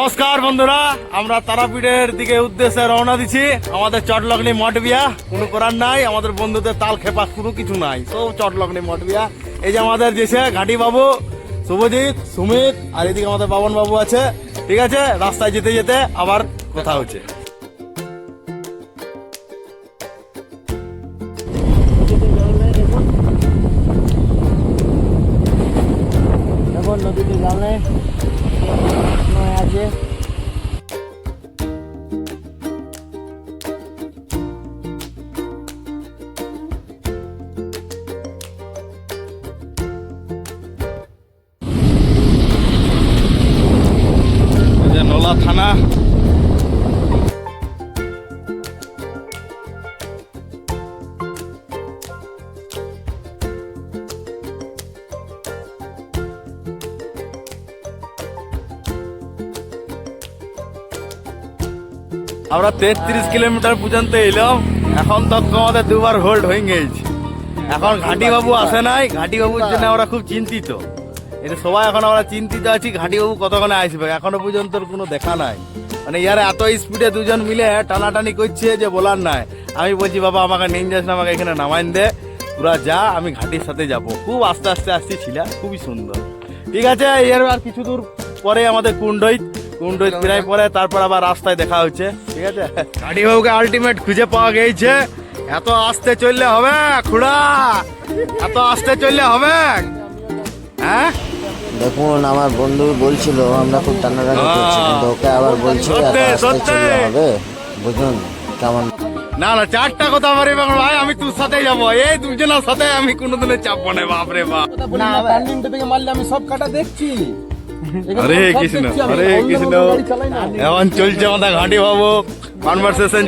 নমস্কার বন্ধুরা, আমরা তারাপীঠের দিকে উদ্দেশ্যে রওনা দিছি আমাদের চটলগ্নি মঠ বিয়া, কোনো করার নাই, আমাদের বন্ধুদের তাল খেপা কোনো কিছু নাই। তো চটলগ্নি মঠ বিয়া। এই যে আমাদের যেছে ঘাটি বাবু শুভজিৎ, সুমিত, আর এদিকে আমাদের বাবন বাবু আছে। ঠিক আছে, রাস্তায় যেতে যেতে আবার কথা হচ্ছে। নদীতে জল নেই। নয় আমরা তেত্রিশ কিলোমিটার পর্যন্ত এলাম। এখন তো আমাদের দুবার হোল্ড হয়ে গেছে। এখন ঘাটি বাবু আসে নাই। ঘাটি বাবুর জন্য আমরা খুব চিন্তিত। এটা সবাই এখন আমরা চিন্তিত আছি ঘাটি বাবু কতক্ষণে আসবে? এখনও পর্যন্ত কোনো দেখা নাই। মানে ইয়ার এত স্পিডে দুজন মিলে টানাটানি করছে যে বলার নাই। আমি বলছি, বাবা, আমাকে নিয়ে যাস না, আমাকে এখানে নামাইন দে। তোরা যা, আমি ঘাঁটির সাথে যাব। খুব আস্তে আস্তে আসছি ছিলা খুবই সুন্দর। ঠিক আছে, এর আর কিছু দূর পরে আমাদের কুন্ডইত কুন্ডইত প্রায় পরে তারপর আবার রাস্তায় দেখা হচ্ছে। ঠিক আছে? গাড়ি বাবুকে আলটিমেট খুঁজে পাওয়া গেছে। এত আস্তে চললে হবে খুড়া? এত আস্তে চললে হবে? হ্যাঁ? দেখুন আমার বন্ধু বলছিল আমরা খুব টানাটানি করছি কিন্তু ওকে আবার বলছি এত আস্তে চললে হবে। বুঝুন কেমন? না না চারটা কথা আমার এবার ভাই আমি তোর সাথে যাব। এই দুজনের সাথে আমি কোনোদিনও চাপবো না বাপরে বাপ। না টার্নিংটা থেকে মারলে আমি সব কাটা দেখছি। হরে কৃষ্ণ হরে কৃষ্ণ। এখন চলছে আমাদের ঘাঁটি বাবু। কনভারসেশন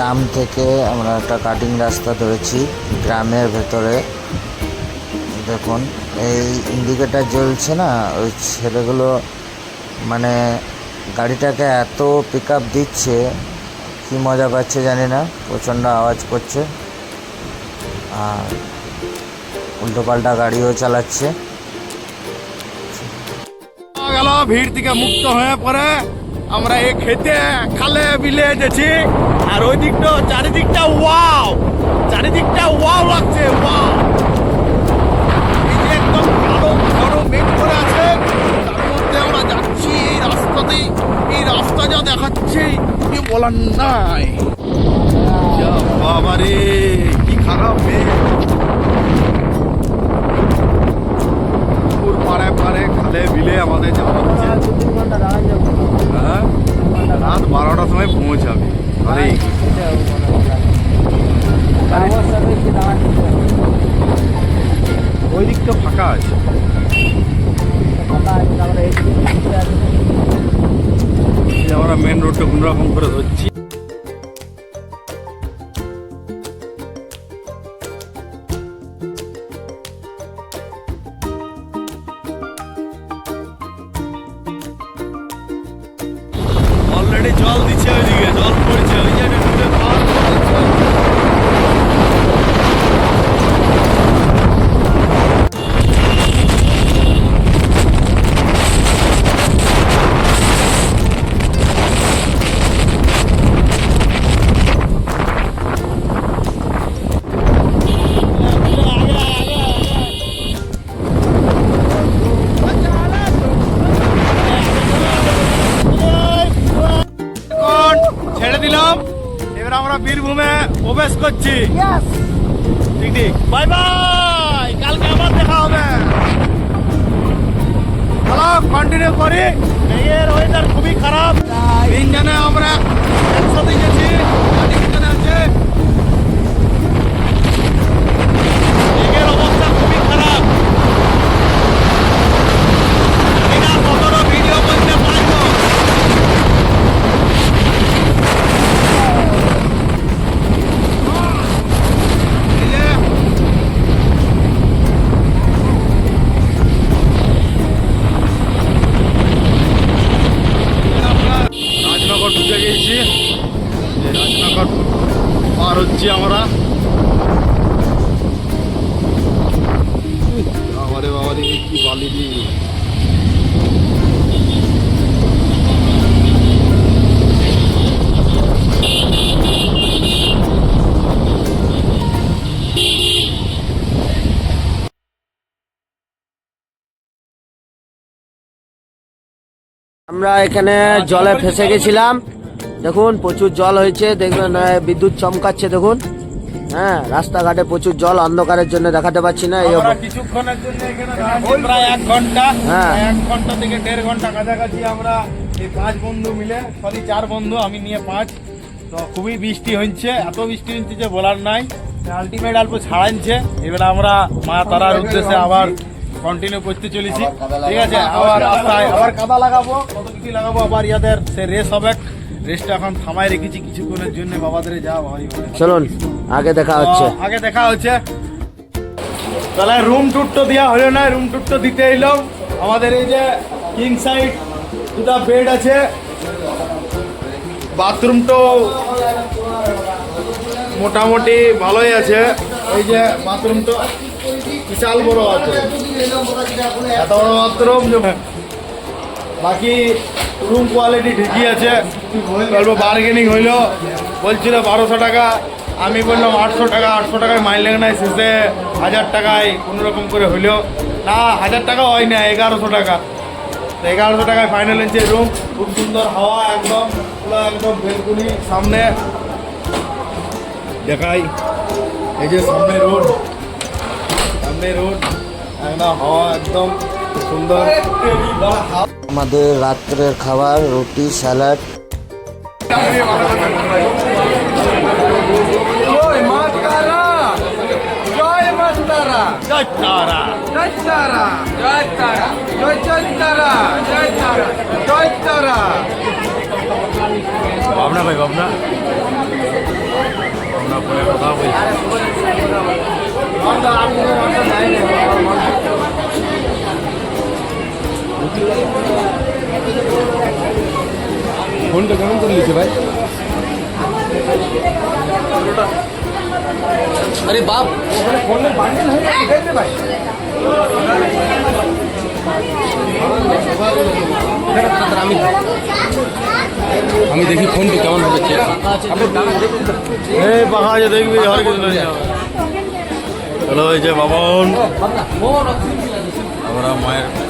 জাম থেকে আমরা একটা কাটিং রাস্তা ধরেছি গ্রামের ভেতরে। দেখুন, এই ইন্ডিকেটার জ্বলছে না? ওই ছেলেগুলো মানে গাড়িটাকে এত পিক দিচ্ছে, কি মজা পাচ্ছে জানি না, প্রচণ্ড আওয়াজ করছে। আর উল্টোপাল্টা গাড়িও চালাচ্ছে। ভিড় থেকে মুক্ত হয়ে পরে আমরা এই খেতে, খালে বিলে গেছি আর ওই দিকটা চারিদিকটা ওয়াও। চারিদিকটা ওয়াও লাগছে, ওয়াও। একদম মেঘ করে আছে। মধ্যে আমরা যাচ্ছি এই এই রাস্তা যা বলার নাই। বাবারে, কি খারাপ মেঘ। পাড়ে পাড়ে খালে বিলে আমাদের যাওয়া হচ্ছে। হ্যাঁ? রাত বারোটার সময় পৌঁছাবে। আরে ওই দিকটা ফাঁকা আছে আমরা মেন রোডটা কোন রকম করে ধরছি। কন্টিনিউ করি মেঘের ওয়েদার খুবই খারাপ। তিনজনে আমরা একসাথে গেছি। যাচ্ছি আমরা। বাবারে কি আমরা এখানে জলে ফেসে গেছিলাম। দেখুন প্রচুর জল হয়েছে দেখবেন বিদ্যুৎ চমকাচ্ছে দেখুন। হ্যাঁ রাস্তাঘাটে প্রচুর জল অন্ধকারের জন্য দেখাতে পাচ্ছি না এই আমরা কিছুক্ষণের জন্য এখানে প্রায় এক ঘণ্টা। হ্যাঁ। এক ঘণ্টা থেকে দেড় ঘণ্টা কাছাকাছি আমরা এই পাঁচ বন্ধু মিলে সরি চার বন্ধু আমি নিয়ে পাঁচ। তো খুবই বৃষ্টি হচ্ছে এত বৃষ্টি হচ্ছে যে বলার নাই। আলটিমেট অল্প ছাড়াচ্ছে এবার আমরা মা তারার উদ্দেশ্যে আবার কন্টিনিউ করতে চলেছি। ঠিক আছে আবার রাস্তায় আবার কাদা লাগাবো কত কিছু লাগাবো আবার ইয়াদের সে রেস হবে। রেসটা এখন থামায় রেখেছি কিছুক্ষণের জন্য বাবাদের যা ভাই চলুন আগে দেখা হচ্ছে। আগে দেখা হচ্ছে। তাহলে রুম টুর তো দেওয়া হলো না রুম টুর তো দিতে এলাম আমাদের এই যে কিং সাইড দুটা বেড আছে। বাথরুম তো মোটামুটি ভালোই আছে। এই যে বাথরুম তো বিশাল বড় আছে। এত বড় বাথরুম বাকি রুম কোয়ালিটি ঠিকই আছে। অল্প বার্গেনিং হইল। বলছিল বারোশো টাকা। আমি বললাম আটশো টাকা, আটশো টাকায় মাইল লেগে নাই, শেষে হাজার টাকায় কোনো রকম করে হইল। না, হাজার টাকা হয় না এগারোশো টাকা। এগারোশো টাকায় ফাইনাল হচ্ছে রুম খুব সুন্দর হাওয়া একদম, পুরো একদম বেলকুনি সামনে। দেখাই। এই যে সামনে রোড সামনে রোড একদম হাওয়া একদম সুন্দর। আমাদের রাত্রের খাবার রুটি স্যালাড। জয় মা তারা জয় মা তারা জয় তারা। জয় তারা জয় তারা জয় জয় তারা জয় তারা জয় তারা। ভাবনা ভাই ভাবনা। ভাবনা পরে কথা বলছি। ফোনটা কেমন করে লিখে ভাই আরে বাপ ওখানে ফোনের বান্ডেল হয়ে গেছে ভাই আমি আমি দেখি ফোনটা কেমন হবে পাখা যে দেখবি আর কিছু এই যে বাবন আমরা মায়ের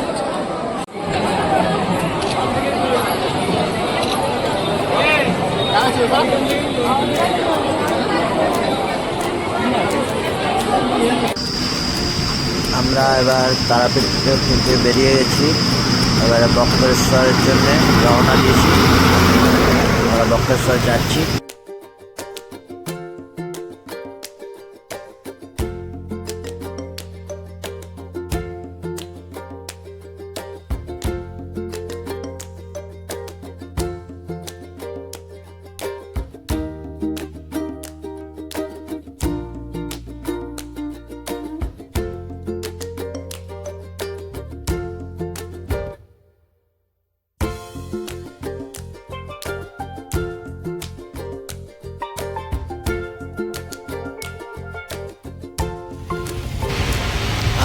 আমরা এবার তারাপীঠ থেকে বেরিয়ে গেছি। এবারে বক্রেশ্বরের জন্য রওনা দিয়েছি। আমরা বক্রেশ্বর যাচ্ছি।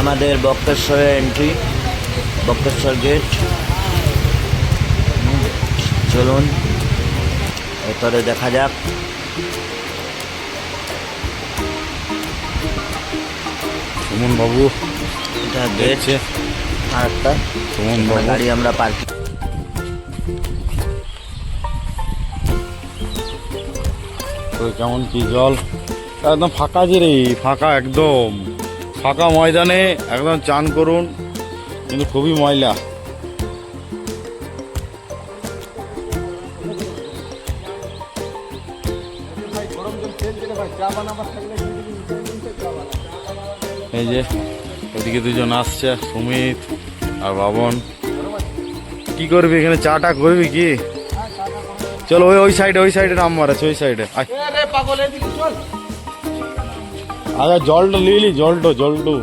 আমাদের বক্রেশ্বরের এন্ট্রি বক্রেশ্বর গেট চলুন ভেতরে দেখা যাক। সুমন বাবু এটা গেট আর একটা সুমন গাড়ি আমরা পার্কিং কেমন কি জল? একদম ফাঁকা যে রে ফাঁকা একদম। ফাঁকা ময়দানে একদম চান করুন, কিন্তু খুবই ময়লা। এই যে এদিকে দুজন আসছে, সুমিত আর বাবন। কি করবি এখানে? চাটা করবি কি? চলো ওই ওই সাইডে ওই সাইডে নাম্বার আছে ওই সাইডে পাগল, এদিকে চল। আগে জলটা লিলি জলটো জলটো।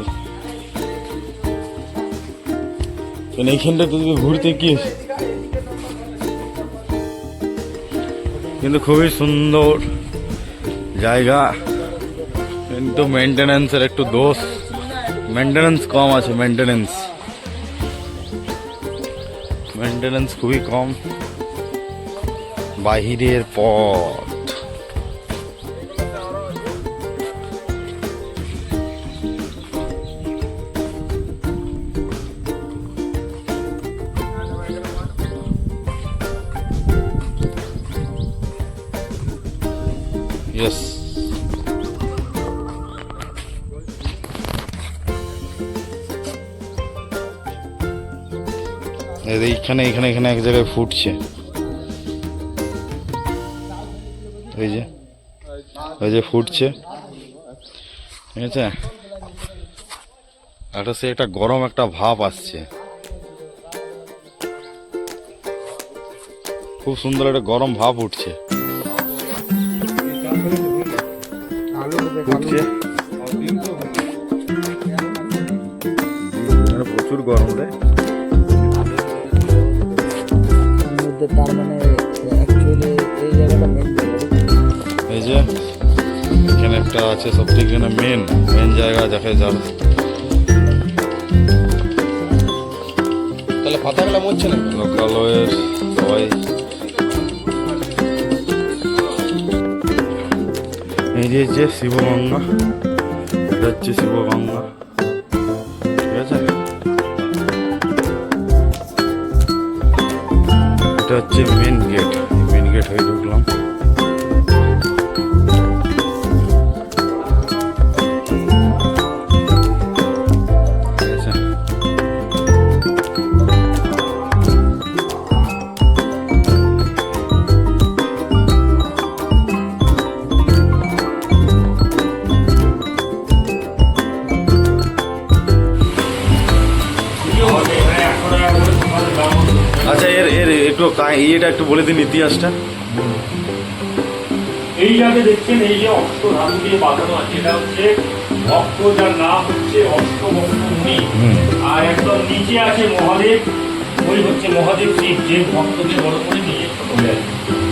কেন এইখানটা তো ঘুরতে কি কিন্তু খুবই সুন্দর জায়গা। কিন্তু মেনটেনেন্সের একটু দোষ। মেনটেনেন্স কম আছে মেনটেনেন্স মেনটেনেন্স খুবই কম। বাহিরের পথ। ইয়েস এইখানে এখানে এখানে এক জায়গায় ফুটছে। ওই যে ওই যে ফুটছে। ঠিক আছে? একটা সে একটা গরম একটা ভাব আসছে। খুব সুন্দর একটা গরম ভাব উঠছে। প্রচুর গরম রে। তার মানে অ্যাকচুয়ালি এই জায়গাটা মেন এই যে এখানে একটা আছে সব থেকে মেন মেন জায়গা দেখে যার। তাহলে পাতাগুলো মরছে না লোকালয়ের সবাই। এই যে যে শিবগঙ্গা এটা হচ্ছে শিবগঙ্গা। হচ্ছে মেন গেট মেন গেট হয়ে ঢুকলাম। একটু কা- ইয়েটা একটু বলে দিন ইতিহাসটা। এই যাকে দেখছেন এই যে অষ্ট ধাতু দিয়ে বাঁধানো আছে এটা হচ্ছে ভক্ত যার নাম হচ্ছে অষ্টভক্ত মুনি আর একদম নিচে আছে মহাদেব ওই হচ্ছে মহাদেব শিব যে ভক্তকে বড় করে নিয়ে ছোট হয়ে আছে।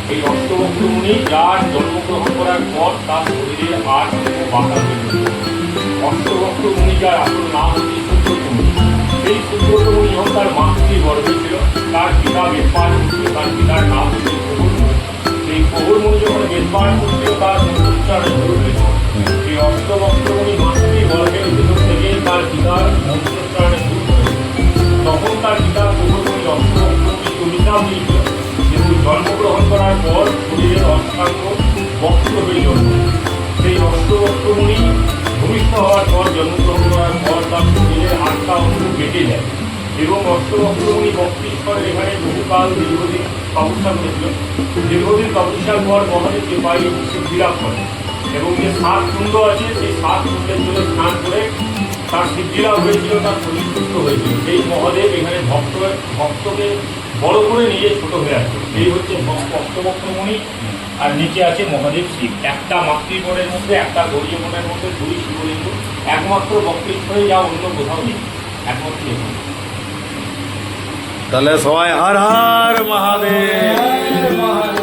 এই অষ্টভক্ত মুনি যার জন্মগ্রহণ করার পর তার শরীরে আর কোনো বাধা হয়ে যার আসল নাম হচ্ছে সুব্রত মুনি এই সুব্রত যখন তার মাতৃ গর্ভে ছিল তার পিতা বেপার ছিল তার পিতার নাম হচ্ছে প্রবল মুনি এই যখন বেদপাঠ করছিল, তার মন্ত্রোচ্চারণ শুরু হয়েছিল। এই অষ্টভক্তমণি মাতৃ গর্ভের ভিতর থেকেই তার পিতার মন্ত্রোচ্চারণ শুরু হয়েছিল। তখন তার পিতা প্রবল মুনি অষ্টভক্তমণি কবিতা দিয়েছিল কিন্তু জন্মগ্রহণ করার পর শরীরের অষ্টাঙ্গ বক্র হয়ে জন্ম সেই এবং যে সাত কুণ্ড আছে সেই সাত কুণ্ডের জন্য স্নান করে তার সিদ্ধিলাভ হয়েছিল তার শরীর হয়েছিল সেই মহাদেব এখানে ভক্ত ভক্তকে বড় করে নিয়ে ছোট হয়ে আছে এই হচ্ছে অষ্টভক্তমণি আর নিচে আছে মহাদেব শিব। একটা মাতৃপণের মধ্যে একটা গৌরীগণের মধ্যে দুই শিবলিঙ্গ। একমাত্র বক্রেশ্বরে যা অন্য কোথাও নেই। একমাত্র এখানে। তাহলে সবাই হর হর মহাদেব।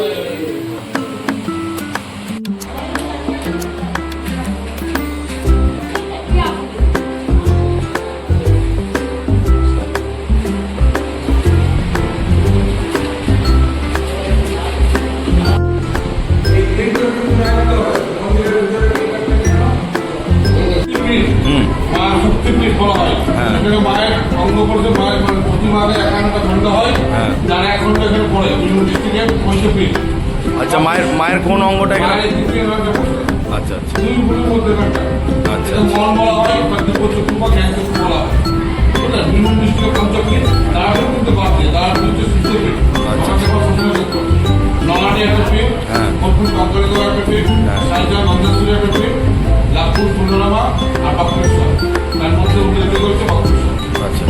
মা শক্তিপীঠ বলা হয়। হ্যাঁ। মায়ের অঙ্গ করতে মায়ের মানে প্রতিমারে এক ঘণ্টা ঘণ্টা হয় হ্যাঁ। যারা এক ঘণ্টা এখানে পড়ে বিভিন্ন ডিস্ট্রিক্টে পৈশপীঠ আচ্ছা। মায়ের মায়ের কোন অঙ্গটা এখানে মায়ের আচ্ছা আচ্ছা ঘণ্টা আচ্ছা, মন বলা হয় বা দিব্য চক্ষু বা জ্ঞান চক্ষু বলা হয়। বিভিন্ন ডিস্ট্রিক্টে পঞ্চপীঠ তারপরে কিন্তু বাদ দিয়ে তার হচ্ছে শিষ্যপীঠ আচ্ছা। নলাটি একটা পীঠ হ্যাঁ। একটা পীঠ হ্যাঁ। সাইজা একটা পীঠ লাভপুর সুন্দরমা আর বাকুরেশ্বর তার মধ্যে উল্লেখযোগ্য হচ্ছে বাকুরেশ্বর আচ্ছা।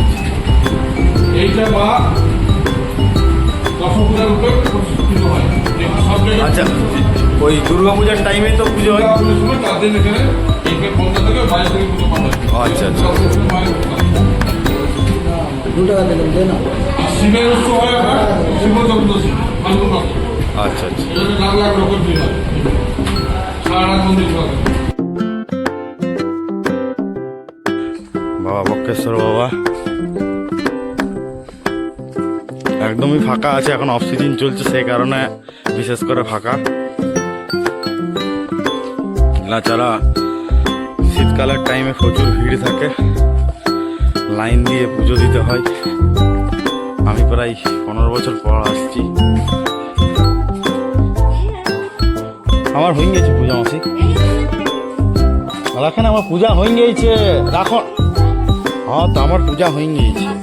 এইটা মা দশপূজার রূপে প্রতিষ্ঠিত হয়। সব জায়গায় আচ্ছা ওই দুর্গা পূজার টাইমে তো পুজো হয়। পুজোর সময় চার দিন এখানে এখানে পঞ্চাশ থেকে বাইরে থেকে পুজো পাওয়া যায় আচ্ছা, আচ্ছা। পুজো। শিবের উৎসব হয় আপনার শিব চতুর্দশী আচ্ছা আচ্ছা। লাখ লাখ লোকের ভিড় হয়। সারা রাত মন্দির থাকে বাবা। একদমই ফাঁকা আছে, এখন অফ সিজন চলছে, সেই কারণে বিশেষ করে ফাঁকা। তাছাড়া শীতকালের টাইমে প্রচুর ভিড় থাকে। লাইন দিয়ে পুজো দিতে হয়। আমি প্রায় পনেরো বছর পর আসছি। আমার হয়ে গেছে পূজা মাসি। আমার পূজা হয়ে গেছে। রাখো। হ্যাঁ তো আমার পূজা হয়ে গিয়েছে।